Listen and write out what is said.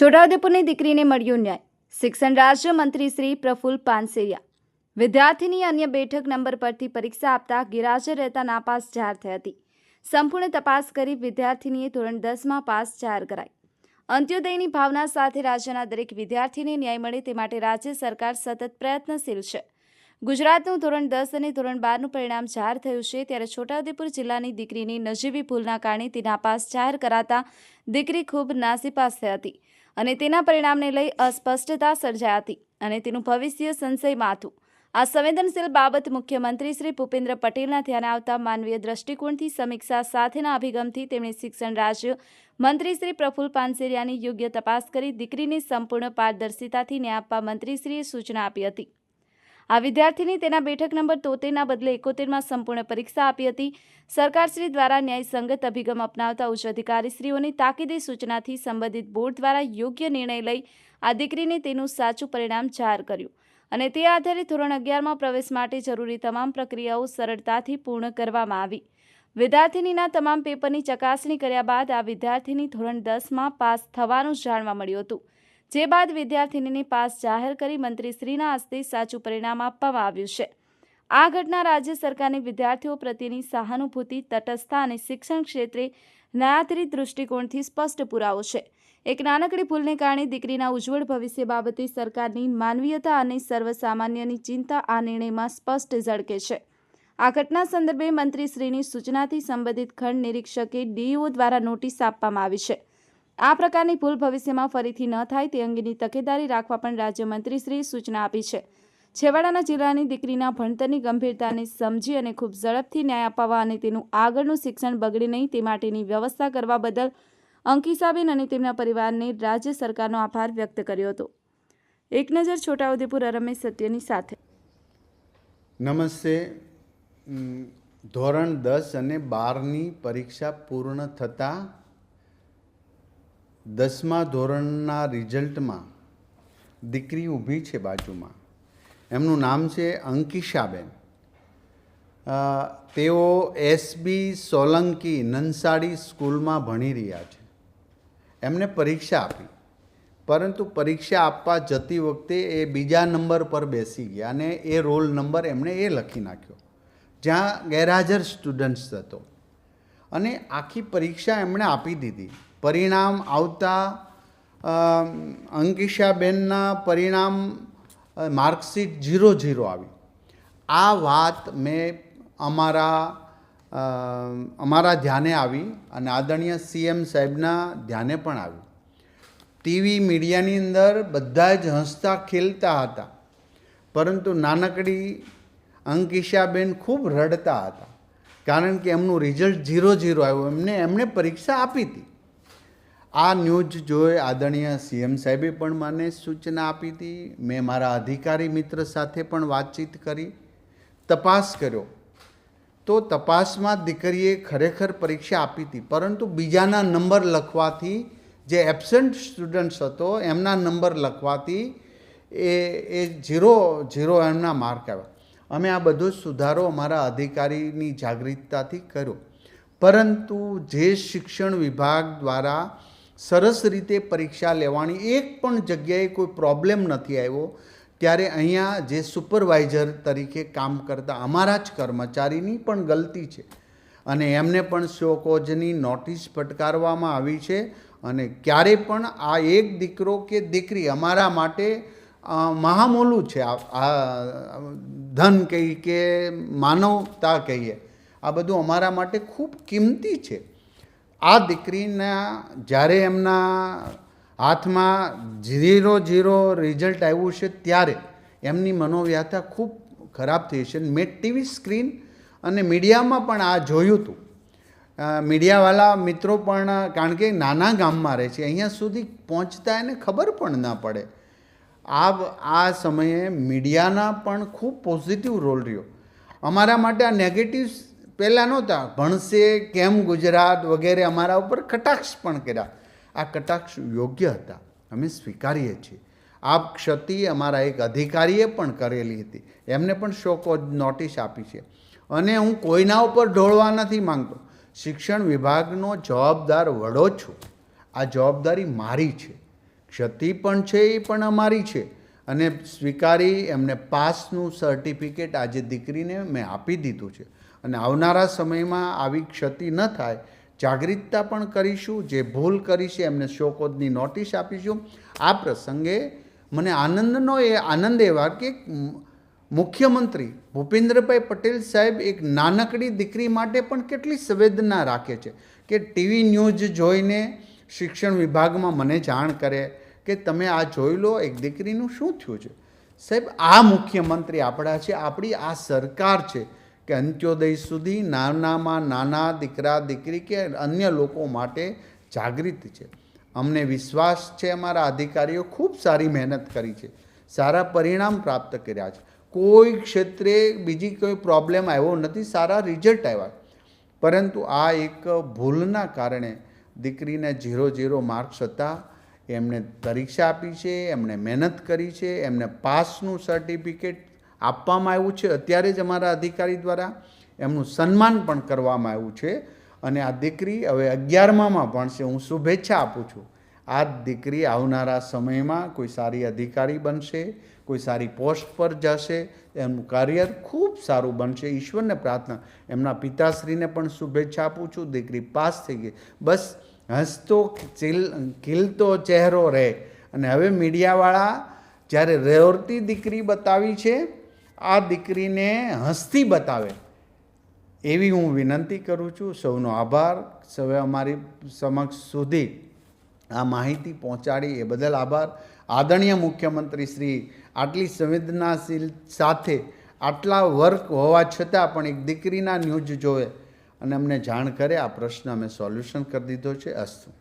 છોટાઉદેપુરની દીકરીને મળ્યો ન્યાય. શિક્ષણ રાજ્યમંત્રી શ્રી પ્રફુલ્લ પાનસેરિયા. વિદ્યાર્થીની અન્ય બેઠક નંબર પરથી પરીક્ષા આપતા ગેરહાજર રહેતા નાપાસ જાહેર થઈ હતી. સંપૂર્ણ તપાસ કરી વિદ્યાર્થીનીએ ધોરણ દસમાં પાસ જાહેર કરાઈ. અંત્યોદયની ભાવના સાથે રાજ્યના દરેક વિદ્યાર્થીને ન્યાય મળે તે માટે રાજ્ય સરકાર સતત પ્રયત્નશીલ છે. ગુજરાતનું ધોરણ દસ અને ધોરણ બારનું પરિણામ જાહેર થયું છે ત્યારે છોટાઉદેપુર જિલ્લાની દીકરીની નજીવી ભૂલના કારણે તે નાપાસ જાહેર કરાતા દીકરી ખૂબ નાસીપાસ થઈ હતી અને તેના પરિણામને લઈ અસ્પષ્ટતા સર્જાઈ હતી અને તેનું ભવિષ્ય સંશયમાં હતું. આ સંવેદનશીલ બાબત મુખ્યમંત્રી શ્રી ભૂપેન્દ્ર પટેલના ધ્યાને આવતા માનવીય દ્રષ્ટિકોણથી સમીક્ષા સાથેના અભિગમથી તેમણે શિક્ષણ રાજ્ય મંત્રી શ્રી પ્રફુલ પાનસેરિયાની યોગ્ય તપાસ કરી દીકરીની સંપૂર્ણ પારદર્શિતાથી ન્યાય આપવા મંત્રીશ્રીએ સૂચના આપી હતી. આ વિદ્યાર્થીની તેના બેઠક નંબર તોતેરના બદલે એકોતેરમાં સંપૂર્ણ પરીક્ષા આપી હતી. સરકારશ્રી દ્વારા ન્યાયસંગત અભિગમ અપનાવતા ઉચ્ચ અધિકારીશ્રીઓની તાકીદી સૂચનાથી સંબંધિત બોર્ડ દ્વારા યોગ્ય નિર્ણય લઈ આ દીકરીને તેનું સાચું પરિણામ જાહેર કર્યું. અને તે આધારે ધોરણ અગિયારમાં પ્રવેશ માટે જરૂરી તમામ પ્રક્રિયાઓ સરળતાથી પૂર્ણ કરવામાં આવી. વિદ્યાર્થિનીના તમામ પેપરની ચકાસણી કર્યા બાદ આ વિદ્યાર્થીની ધોરણ દસમાં પાસ થવાનું જાણવા મળ્યું હતું. જે બાદ વિદ્યાર્થીનીની પાસ જાહેર કરી મંત્રીશ્રીના હસ્તે સાચું પરિણામ આપવામાં આવ્યું છે. આ ઘટના રાજ્ય સરકારની વિદ્યાર્થીઓ પ્રત્યેની સહાનુભૂતિ, તટસ્થતા અને શિક્ષણ ક્ષેત્રે ન્યાયાધીન દૃષ્ટિકોણથી સ્પષ્ટ પુરાવો છે. એક નાનકડી ભૂલને કારણે દીકરીના ઉજ્જવળ ભવિષ્ય બાબતે સરકારની માનવીયતા અને સર્વસામાન્યની ચિંતા આ નિર્ણયમાં સ્પષ્ટ ઝળકે છે. આ ઘટના સંદર્ભે મંત્રીશ્રીની સૂચનાથી સંબંધિત ખંડ નિરીક્ષકે ડીઈઓ દ્વારા નોટિસ આપવામાં આવી છે. આ પ્રકારની ભૂલ ભવિષ્યમાં ફરીથી ન થાય તે અંગેની તકેદારી રાખવા પણ રાજ્યમંત્રીશ્રીએ સૂચના આપી છે. છેવાડાના જિલ્લાની દીકરીના ભણતરની ગંભીરતાને સમજી અને ખૂબ ઝડપથી ન્યાય અપાવવા અને તેનું આગળનું શિક્ષણ બગડે નહીં તે માટેની વ્યવસ્થા કરવા બદલ અંકિસાબેન અને તેમના પરિવારને રાજ્ય સરકારનો આભાર વ્યક્ત કર્યો હતો. એક નજર છોટાઉદેપુર રમેશ સત્યની સાથે. નમસ્તે. ધોરણ દસ અને બારની પરીક્ષા પૂર્ણ થતાં દસમા ધોરણના રિઝલ્ટમાં દીકરી ઊભી છે બાજુમાં. એમનું નામ છે અંકિશાબેન તેઓ એસબી સોલંકી નંસાડી સ્કૂલમાં ભણી રહ્યા છે. એમને પરીક્ષા આપી. પરંતુ પરીક્ષા આપવા જતી વખતે એ બીજા નંબર પર બેસી ગયા અને એ રોલ નંબર એમણે એ લખી નાખ્યો. જ્યાં ગેરહાજર સ્ટુડન્ટ્સ હતો. અને આખી પરીક્ષા એમણે આપી દીધી. પરિણામ આવતા અંકિશાબેનના પરિણામ માર્કશીટ ઝીરો ઝીરો આવી. આ વાત મેં અમારા અમારા ધ્યાને આવી અને આદરણીય સીએમ સાહેબના ધ્યાને પણ આવી. ટીવી મીડિયાની અંદર બધા જ હસતા ખેલતા હતા. પરંતુ નાનકડી અંકિશાબેન ખૂબ રડતા હતા. કારણ કે એમનું રિઝલ્ટ ઝીરો ઝીરો આવ્યું. એમને, એમણે પરીક્ષા આપી હતી. આ ન્યૂઝ જોઈ આદરણીય સીએમ સાહેબે પણ મને સૂચના આપી હતી. મેં મારા અધિકારી મિત્ર સાથે પણ વાતચીત કરી. તપાસ કર્યો. તો તપાસમાં દીકરીએ ખરેખર પરીક્ષા આપી હતી, પરંતુ બીજાના નંબર લખવાથી જે એબસન્ટ સ્ટુડન્ટ્સ હતો, એમના નંબર લખવાથી એ એ ઝીરો ઝીરો એમના માર્ક આવ્યા. અમે આ બધો સુધારો અમારા અધિકારીની જાગૃતતાથી કર્યો. પરંતુ જે શિક્ષણ વિભાગ દ્વારા સરસ રીતે પરીક્ષા લેવાની એક પણ જગ્યાએ કોઈ પ્રોબ્લેમ નથી આવ્યો, ત્યારે અહીંયા જે સુપરવાઇઝર તરીકે કામ કરતા અમારા જ કર્મચારીની પણ ગલતી છે. અને એમને પણ શોકોજની નોટિસ ફટકારવામાં આવી છે અને ક્યારે પણ આ એક દીકરો કે દીકરી અમારા માટે મહામોલું છે. આ, ધન કહી કે માનવતા કહીએ. આ બધું અમારા માટે ખૂબ કિંમતી છે. આ દીકરીના જ્યારે એમના હાથમાં ઝીરો ઝીરો રિઝલ્ટ આવ્યું છે ત્યારે એમની મનોવ્યથા ખૂબ ખરાબ થઈ છે. મેં ટીવી સ્ક્રીન અને મીડિયામાં પણ આ જોયું હતું. મીડિયાવાળા મિત્રો પણ, કારણ કે નાના ગામમાં રહે છે, અહીંયા સુધી પહોંચતા એને ખબર પણ ન પડે. આ આ સમયે મીડિયાના પણ ખૂબ પોઝિટિવ રોલ રહ્યો. અમારા માટે આ નેગેટિવ્સ પહેલાં નહોતા. ભણશે કેમ ગુજરાત વગેરે અમારા ઉપર કટાક્ષ પણ કર્યા. આ કટાક્ષ યોગ્ય હતા. અમે સ્વીકારીએ છીએ. આ ક્ષતિ અમારા એક અધિકારીએ પણ કરેલી હતી. એમને પણ શોકો નોટિસ આપી છે. અને હું કોઈના ઉપર ઢોળવા નથી માંગતો. શિક્ષણ વિભાગનો જવાબદાર વડો છું. આ જવાબદારી મારી છે. ક્ષતિ પણ છે, એ પણ અમારી છે. અને સ્વીકારી એમને પાસનું સર્ટિફિકેટ આજે દીકરીને મેં આપી દીધું છે. અને આવનારા સમયમાં આવી ક્ષતિ ન થાય, જાગૃતતા પણ કરીશું, જે ભૂલ કરી છે એમને શોકોદની નોટિસ આપીશું. આ પ્રસંગે મને આનંદનો એ આનંદ એવા કે મુખ્યમંત્રી ભૂપેન્દ્રભાઈ પટેલ સાહેબ એક નાનકડી દીકરી માટે પણ કેટલી સંવેદના રાખે છે કે ટીવી ન્યૂઝ જોઈને શિક્ષણ વિભાગમાં મને જાણ કરે કે તમે આ જોઈ લો, એક દીકરીનું શું થયું છે? સાહેબ, આ મુખ્યમંત્રી આપણા છે, આપણી આ સરકાર છે. કે અંત્યોદય સુધી નાનામાં નાના દીકરા દીકરી કે અન્ય લોકો માટે જાગૃત છે. અમને વિશ્વાસ છે અમારા અધિકારીઓ ખૂબ સારી મહેનત કરી છે. સારા પરિણામ પ્રાપ્ત કર્યા છે. કોઈ ક્ષેત્રે બીજી કોઈ પ્રોબ્લેમ આવ્યો નથી, સારા રિઝલ્ટ આવ્યા પરંતુ આ એક ભૂલના કારણે દીકરીને ઝીરો ઝીરો માર્ક્સ હતા. એમણે પરીક્ષા આપી છે, એમણે મહેનત કરી છે એમને પાસનું સર્ટિફિકેટ આપવામાં આવ્યું છે. અત્યારે જ અમારા અધિકારી દ્વારા એમનું સન્માન પણ કરવામાં આવ્યું છે અને આ દીકરી હવે અગિયારમામાં ભણશે હું શુભેચ્છા આપું છું. આ દીકરી આવનારા સમયમાં કોઈ સારી અધિકારી બનશે, કોઈ સારી પોસ્ટ પર જશે, એમનું કરિયર ખૂબ સારું બનશે. ઈશ્વરને પ્રાર્થના. એમના પિતાશ્રીને પણ શુભેચ્છા આપું છું. દીકરી પાસ થઈ ગઈ. બસ હસતો ચીલ ખીલતો ચહેરો રહે. અને હવે મીડિયાવાળા જ્યારે રેવરતી દીકરી બતાવી છે આ દીકરીને હસતી બતાવે. એવી હું વિનંતી કરું છું, સૌનો આભાર. સૌએ અમારી સમક્ષ સુધી આ માહિતી પહોંચાડી, એ બદલ આભાર. આદરણીય મુખ્યમંત્રી શ્રી, આટલી સંવેદનાશીલ સાથે, આટલા વર્ક હોવા છતાં પણ એક દીકરીના ન્યૂઝ જોવે. અને અમને જાણ કરે, આ પ્રશ્ન અમે સોલ્યુશન કરી દીધો છે. અસ્તુ.